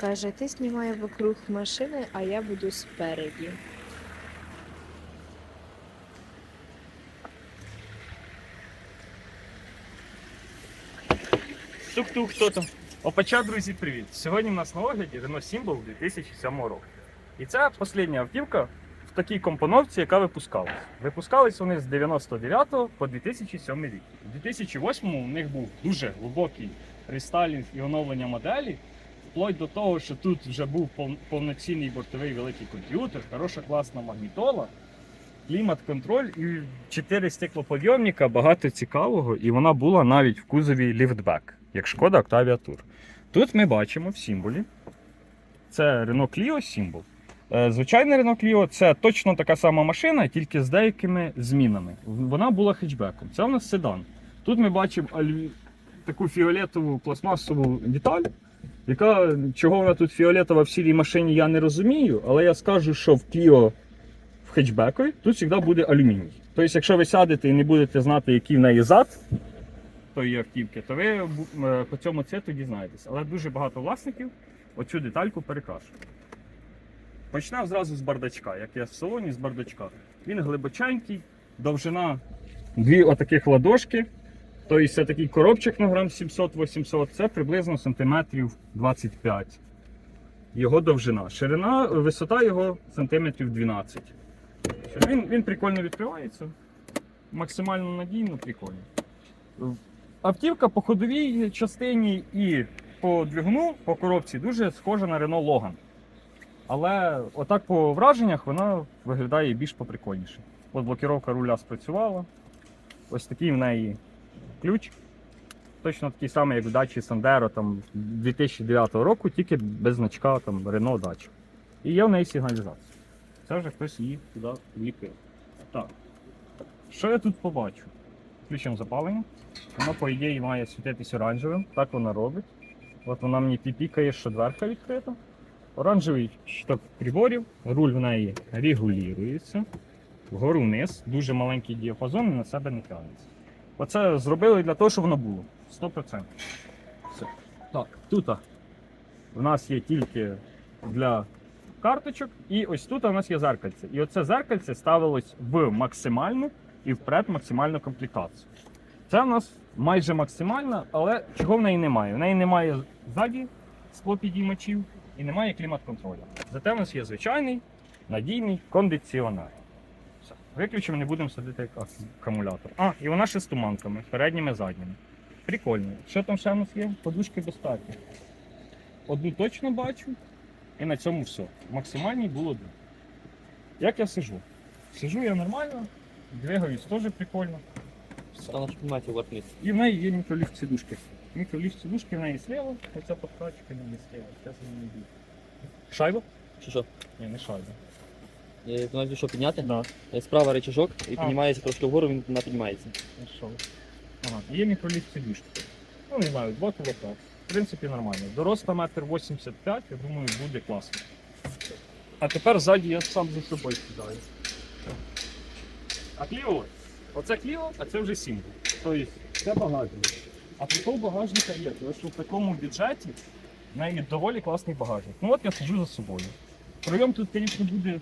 Каже, ти знімай вокруг машини, а я буду спереді. Тук-тук, хто там? Опача, друзі, привіт! Сьогодні в нас на огляді Renault Symbol 2007 року. І це остання автівка в такій компоновці, яка випускалась. Випускались вони з 99 по 2007 рік. У 2008 у них був дуже глибокий рестайлінг і оновлення моделі, вплоть до того, що тут вже був повноцінний бортовий великий комп'ютер, хороша класна магнітола, клімат-контроль і чотири стеклоподйомника, багато цікавого, і вона була навіть в кузові ліфтбек, як шкода Octavia Tour. Тут ми бачимо в символі. Це Renault Clio символ. Е, Звичайний Renault Clio це точно така сама машина, тільки з деякими змінами. Вона була хетчбеком. Це у нас седан. Тут ми бачимо алю- таку фіолетову пластмасову деталь, яка чого вона тут фіолетова в сірій машині, я не розумію, але я скажу, що в Clio в хетчбекові тут завжди буде алюміній. Тобто, якщо ви сядете і не будете знати, який в неї зад тої автівки, то ви е, по цьому цвету дізнаєтесь. Але дуже багато власників оцю детальку перекрашують. Почнемо зразу з бардачка, як я в салоні з бардачка. Він глибоченький, довжина дві отаких ладошки. Тобто це такий коробчик на грам 700-800, це приблизно сантиметрів 25. Його довжина. Ширина, висота його сантиметрів 12. Він, він прикольно відкривається. Максимально надійно, прикольно. Автівка по ходовій частині і по двигуну, по коробці дуже схожа на Renault Logan. Але отак по враженнях вона виглядає більш поприкольніше. От блокіровка руля спрацювала. Ось такий в неї ключ. Точно такий самий, як в дачі Sandero там 2009 року, тільки без значка там Renault Dacia. І є в неї сигналізація. Це вже хтось її туди вліпив. Так. Що я тут побачу? Включимо запалення. Воно, по ідеї, має світитись оранжевим. Так воно робить. От вона мені піпікає, що дверка відкрита. Оранжевий щиток приборів, руль в неї регулюється. Вгору вниз, дуже маленький діапазон і на себе не тягнеться. Оце зробили для того, щоб воно було. 100%. Все. Так, тут у нас є тільки для карточок, і ось тут у нас є зеркальце. І оце зеркальце ставилось в максимальну і вперед максимальну комплектацію. Це у нас майже максимальна, але чого в неї немає? В неї немає ззаді склопідіймачів і немає клімат-контролю. Зате в нас є звичайний надійний кондиціонер. Виключимо, не будемо садити як акумулятор. А, і вона ще з туманками, передніми задніми. Прикольно. Що там ще в нас є? Подушки безпеки. Одну точно бачу, і на цьому все. Максимальній було дві. Як я сижу? Сижу я нормально, двигаюсь теж прикольно. Там нажимаете вверх. І в неї є мікроліфт сидушки. Мікроліфт сидушки в неї слева, оця подкачка в неї слева. Зараз не йду. Шайба? Що що? Ні, не шайба. Е, що підняти? Да. Е, Справа рычажок і А. піднімається трошки вгору, він вона піднімається. Ага, є мікроліфт сидушки. Ну, не знаю, 2 кулака. В принципі, нормально. Доросла метр 85, я думаю, буде класно. А тепер ззаді я сам за собою сідаю. А кліо? Оце кліо, а це вже сімбл. Тобто це багажник. А прикол багажника є, тому що в такому бюджеті в неї доволі класний багажник. Ну от я сиджу за собою. Прийом тут, звісно, буде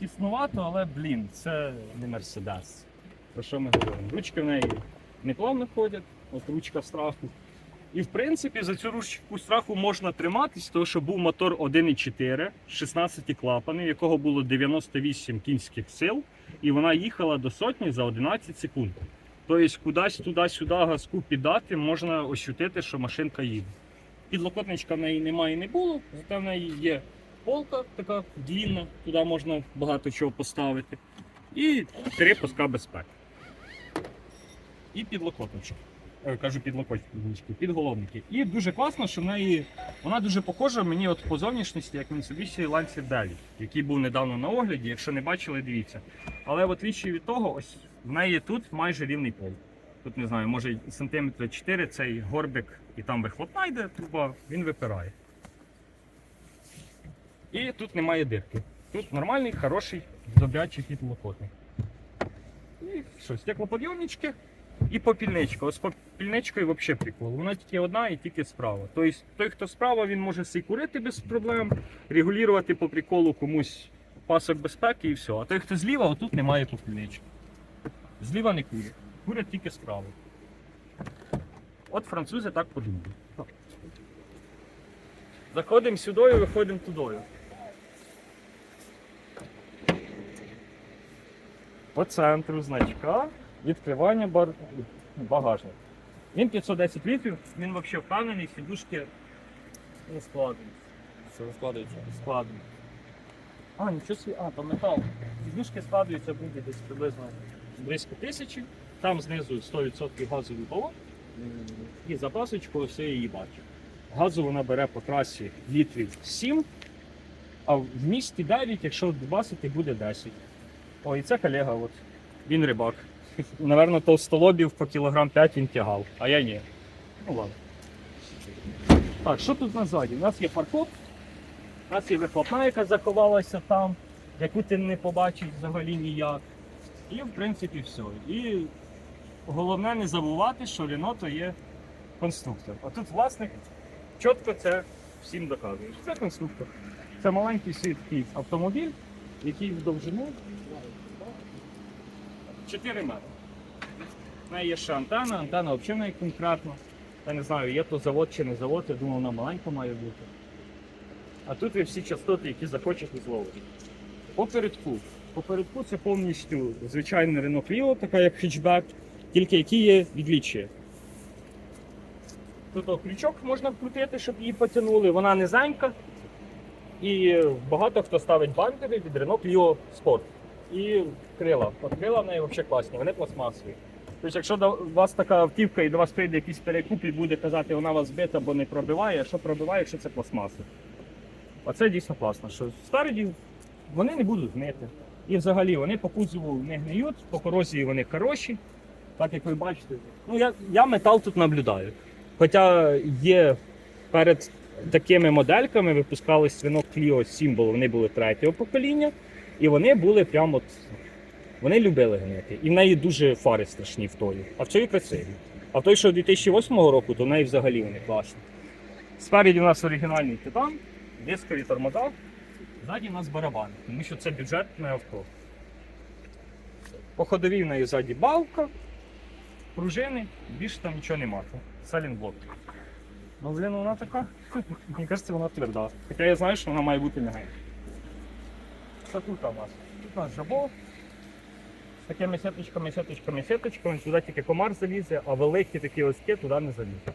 тіснувато, але блін, це не Мерседес. Про що ми говоримо? Ручки в неї не плавно ходять, от ручка страху. І в принципі за цю ручку страху можна триматись, тому що був мотор 1,4, 16 клапанів, якого було 98 кінських сил, і вона їхала до сотні за 11 секунд. Тобто кудись туди-сюди газку піддати, можна ощутити, що машинка їде. Підлокотничка в неї немає і не було, зате в неї є полка така длінна, туди можна багато чого поставити. І три паска безпеки. І підлокотничок. Е, Кажу підлокотнички, підголовники. І дуже класно, що в неї вона дуже похожа мені от по зовнішності, як Mitsubishi Lancer Deli, який був недавно на огляді. Якщо не бачили, дивіться. Але в отличі від того, ось в неї тут майже рівний пол. Тут не знаю, може і сантиметри 4 цей горбик, і там вихлопна йде труба, він випирає. І тут немає дирки. Тут нормальний, хороший, добрячий підлокотник. І що, стеклоподйомнички і попільничка. Ось попільничкою взагалі прикол. Вона тільки одна і тільки справа. Тобто той, хто справа, він може си курити без проблем, регулювати по приколу комусь пасок безпеки і все. А той, хто зліва, отут немає попільнички. Зліва не курять. Курять тільки справа. От французи так подумали. Заходимо сюди, виходимо тудою. По центру значка відкривання бар... багажника. Він 510 літрів, він взагалі впевнений, сідушки не складені. Це складається. складені. А, нічого собі, а, то метал. Сідушки складуються буде десь приблизно близько тисячі. Там знизу 100% газовий балон і запасочку все її бачу. Газу вона бере по трасі літрів 7, а в місті 9, якщо дбасити, буде 10. О, і це колега, от. він рибак. Наверно, толстолобів по кілограм 5 він тягав, а я ні. Ну ладно. Так, що тут назаді? У нас є паркоп, у нас є вихлопна, яка заховалася там, яку ти не побачиш взагалі ніяк. І в принципі все. І головне не забувати, що Рено то є конструктор. А тут власник чітко це всім доказує. Це конструктор. Це маленький світкий автомобіль, який в довжину 4 метри. В неї є ще антенна, антенна взагалі неї конкретно. Я не знаю, є то завод чи не завод, я думав, вона маленька має бути. А тут є всі частоти, які захочете зловити. Попередку. Попередку це повністю звичайний Renault Clio, така як хетчбек, тільки які є відліччя. Тут о, крючок можна вкрутити, щоб її потягнули, вона низенька. І багато хто ставить бампери від Renault Clio Sport. І крила. От крила в неї взагалі класні, вони пластмасові. Тобто, якщо до вас така автівка і до вас прийде якийсь перекуп і буде казати, вона вас збита або не пробиває, що пробиває, якщо це пластмаси. Оце дійсно класно, що спереді вони не будуть гнити. І взагалі вони по кузову не гниють, по корозії вони хороші. Так як ви бачите, ну я, я метал тут наблюдаю. Хоча є перед такими модельками випускались свинок Clio Symbol, вони були третього покоління, і вони були прямо от, вони любили гнити. І в неї дуже фари страшні в тої, а в цій красиві. А в той, що 2008 року, то в неї взагалі вони класні. Спереді у нас оригінальний титан, дискові тормоза, ззаді у нас барабани, тому що це бюджетне авто. По ходовій в неї ззаді балка, пружини, більше там нічого нема. Салінблок. Ну, блін, вона така. Мені кажеться, вона тверда. Хоча я знаю, що вона має бути м'ягенька. Що тут у нас? Тут у нас жабо. Такими сеточками, сеточками, сеточками. Сюди тільки комар залізе, а великі такі оськи туди не залізе.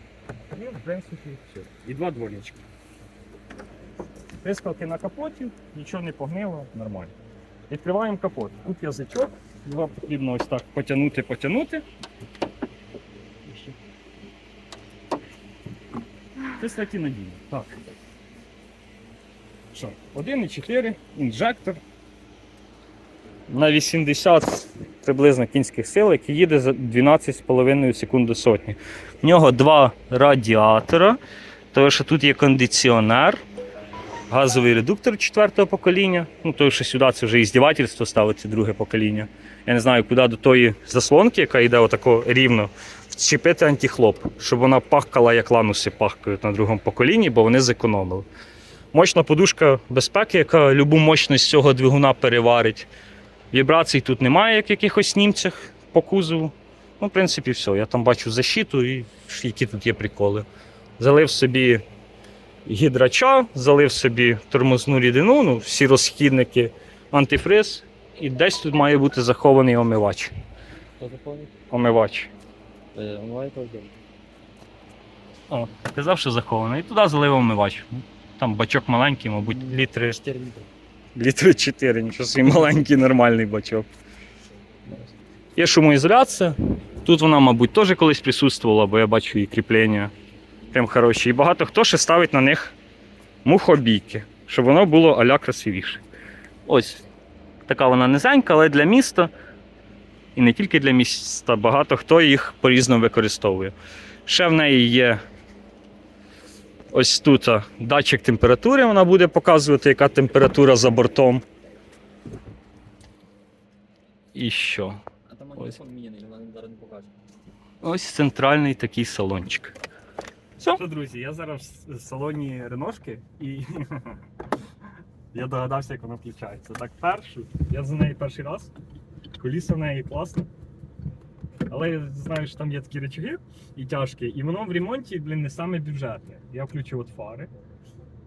І, в принципі, все. І два дворнички. Прискалки на капоті, нічого не погнило, нормально. Відкриваємо капот. Тут язичок, його потрібно ось так потягнути, потягнути. Це статі надійно. Так. Що? 1,4, інжектор. На 80 приблизно кінських сил, який їде за 12,5 секунд до сотні. В нього два радіатора, тому що тут є кондиціонер, газовий редуктор четвертого покоління. Ну, тому що сюди це вже іздівательство ставиться друге покоління. Я не знаю, куди до тої заслонки, яка йде отако рівно, вчепити антихлоп, щоб вона пахкала, як лануси пахкають на другому поколінні, бо вони зекономили. Мощна подушка безпеки, яка любу мощність цього двигуна переварить. Вібрацій тут немає, як в якихось німцях по кузову. Ну, в принципі, все. Я там бачу защиту і які тут є приколи. Залив собі гідрача, залив собі тормозну рідину, ну, всі розхідники, антифриз. І десь тут має бути захований омивач. Хто заповнить? Омивач. Е, О, казав, що захований. І туди залив омивач. Там бачок маленький, мабуть, літри. 4 літри. Літри 4, нічого собі маленький нормальний бачок. Є шумоізоляція. Тут вона, мабуть, теж колись присутствувала, бо я бачу її кріплення. Прям хороші. І багато хто ще ставить на них мухобійки, щоб воно було аля красивіше. Ось така вона низенька, але для міста. І не тільки для міста, багато хто їх по-різному використовує. Ще в неї є ось тут датчик температури, вона буде показувати, яка температура за бортом. І що? А там Ось. зараз не покаже. ось центральний такий салончик. Все. Що, друзі, я зараз в салоні Реношки і я догадався, як вона включається. Так, першу, я за неї перший раз. Коліса в неї класне. Але я знаю, що там є такі речаги і тяжкі, і воно в ремонті, блін, не саме бюджетне. Я включив от фари.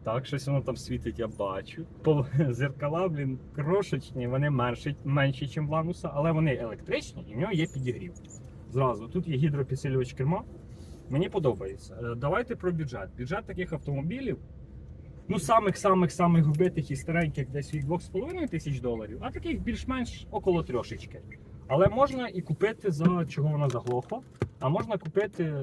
Так, щось воно там світить, я бачу. По зеркала, блін, крошечні, вони менші, менші, ніж Лануса, але вони електричні і в нього є підігрів. Зразу. Тут є гідропідсилювач керма. Мені подобається. Е, Давайте про бюджет. Бюджет таких автомобілів, ну, самих-самих-самих вбитих і стареньких десь від 2,5 тисяч доларів, а таких більш-менш около трьошечки. Але можна і купити за чого вона заглохла. А можна купити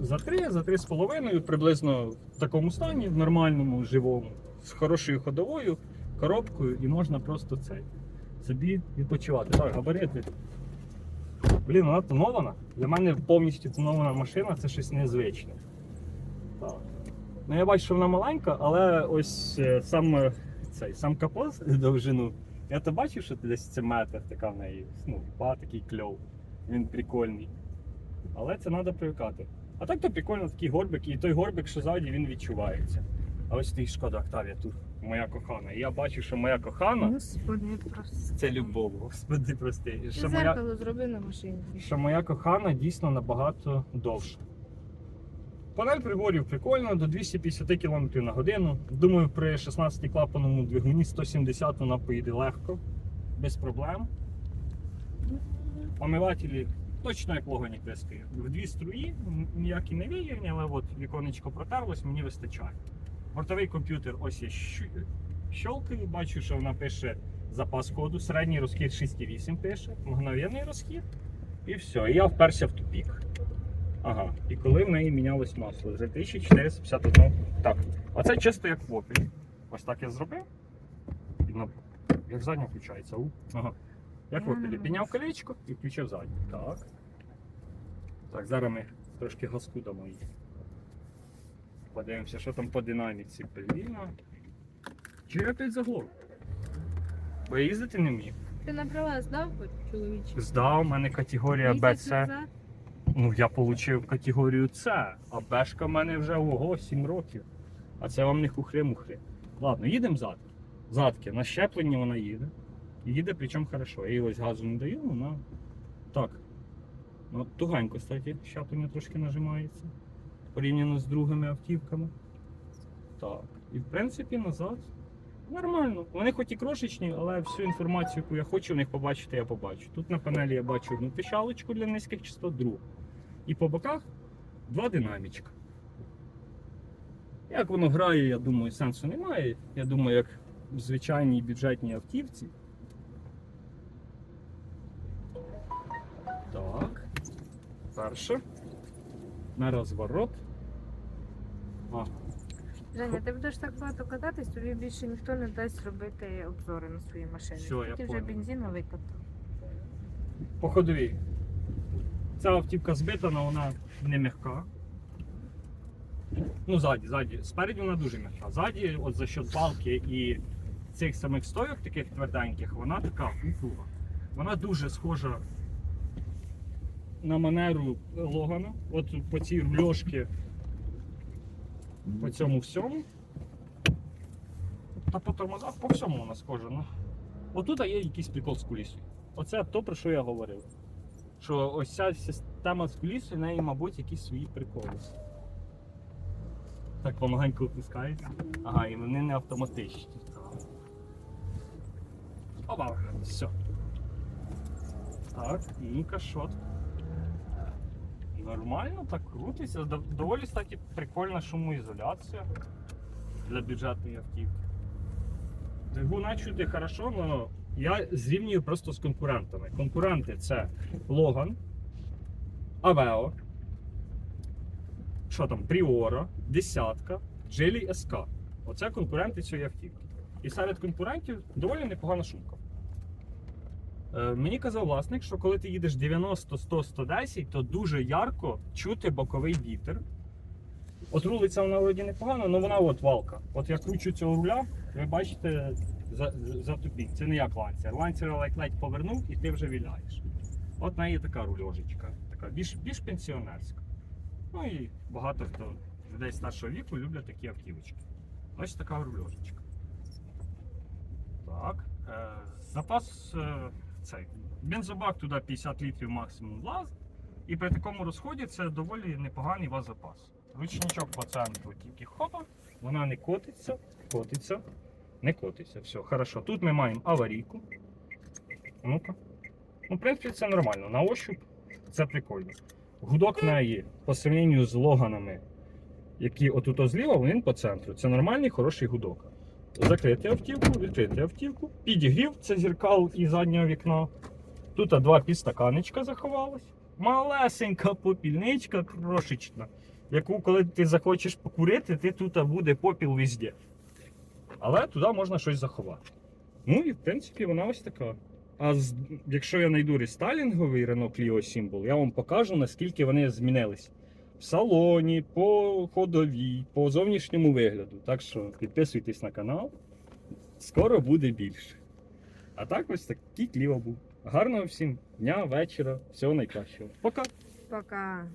за 3, за 3,5 приблизно в такому стані, в нормальному, живому, з хорошою ходовою, коробкою, і можна просто цей собі відпочивати. Так, габарити. Блін, вона тонована. Для мене повністю тонована машина це щось незвичне. Так. Ну, я бачу, що вона маленька, але ось е, сам, е, цей, сам капот довжину. Я то бачив, що десь це метр така в неї. Ну, ба, такий кльов. Він прикольний. Але це треба привикати. А так то прикольно такий горбик, і той горбик, що ззаді, він відчувається. А ось ти шкода Октавія тут, моя кохана. І я бачу, що моя кохана Господи, просто. це любов, господи, прости. Ти Що моя, зеркало зроби на машині. що моя кохана дійсно набагато довша. Панель приборів прикольна, до 250 км на годину. Думаю, при 16-клапаному двигуні 170 вона поїде легко, без проблем. Омивателі точно як вогоні диски. В дві струї, ніякі не віяні, але от віконечко протерлось, мені вистачає. Бортовий комп'ютер ось я щолкаю, бачу, що вона пише запас коду, середній розхід 6,8 пише, мгновенний розхід. І все, я вперся в тупік. Ага, і коли в неї мінялось масло? З 2451. Так, а це чисто як в опілі. Ось так я зробив. Як задня включається. У. Ага. Як в опілі. Підняв колечко і включив задню. Так. Так, зараз ми трошки газку дамо їй. Подивимося, що там по динаміці. Блін. Чи я опять заглох? Бо я їздити не вмію. Ти на права здав, чоловіче? Здав, у мене категорія Місяць назад? Ну, я отримав категорію С, а Бешка в мене вже ого, 7 років. А це вам не хухри-мухри. Ладно, їдемо задки. Задки. На щепленні вона їде. Їде, причому хорошо. Я їй ось газу не даю, вона. Так. Ну, туганько, кстати, щеплення трошки нажимається. Порівняно з другими автівками. Так. І в принципі назад. Нормально. Вони хоч і крошечні, але всю інформацію, яку я хочу в них побачити, я побачу. Тут на панелі я бачу одну пищалочку для низьких частот, другу. І по боках два динамічка. Як воно грає, я думаю, сенсу немає. Я думаю, як в звичайній бюджетній автівці. Так. Перше. На розворот. А, Женя, ти будеш так багато кататись, тобі більше ніхто не дасть робити обзори на свої машини. Всьо, я ти вже понял. бензину викатав. по ходовій. Ця автівка збита, але вона не м'яка. Ну, ззаді, ззаді. Спереді вона дуже м'яка. Ззаді, от за счет палки і цих самих стойок таких тверденьких, вона така упруга. Вона дуже схожа на манеру Логана. От по цій рульошці, по цьому всьому. Та по тормозах, по всьому вона схожа. Ну. Отут є якийсь прикол з кулісою. Оце то, про що я говорив. Що ось ця система з кулісою, в неї, мабуть, якісь свої приколи. Так помаленьку опускається. Ага, і вони не автоматичні. Опа, все. Так, ну-ка, що? Нормально, так крутиться. Доволі, кстати, прикольна шумоізоляція для бюджетної автівки. Двигуна чути хорошо, але я зрівнюю просто з конкурентами. Конкуренти це Logan, Aveo, що там, Priora, Десятка, Geely SK. Оце конкуренти цієї автівки. І серед конкурентів доволі непогана шумка. Е, мені казав власник, що коли ти їдеш 90, 100, 110, то дуже ярко чути боковий вітер. От рулиться вона вроді непогано, але вона от валка. От я кручу цього руля, ви бачите за, за тупік. Це не як ланцер. Ланцер ледь-ледь повернув і ти вже віляєш. От в неї така рульожечка. така, більш, більш пенсіонерська. Ну і багато хто людей старшого віку люблять такі автівочки. Ось така рульошечка. Так. Е, запас е, цей. Бензобак туди 50 літрів максимум влазить. І при такому розході це доволі непоганий у вас запас. Ручничок по центру тільки хопа, вона не котиться, котиться, не котиться. Все, хорошо. Тут ми маємо аварійку. Ну-ка. Ну, в принципі, це нормально. На ощуп це прикольно. Гудок в неї по сравненню з логанами, які отут зліва, він по центру. Це нормальний хороший гудок. Закрити автівку, відкрити автівку, підігрів це зеркал і заднього вікна. Тут два підстаканечка заховалось. Малесенька попільничка крошечна, яку, коли ти захочеш покурити, ти тут буде попіл везде. Але туди можна щось заховати. Ну і в принципі вона ось така. А з, якщо я знайду рестайлінговий Renault Clio Symbol, я вам покажу, наскільки вони змінились в салоні, по ходовій, по зовнішньому вигляду. Так що підписуйтесь на канал. Скоро буде більше. А так ось такий Clio був. Гарного всім дня, вечора, всього найкращого. Пока! Пока.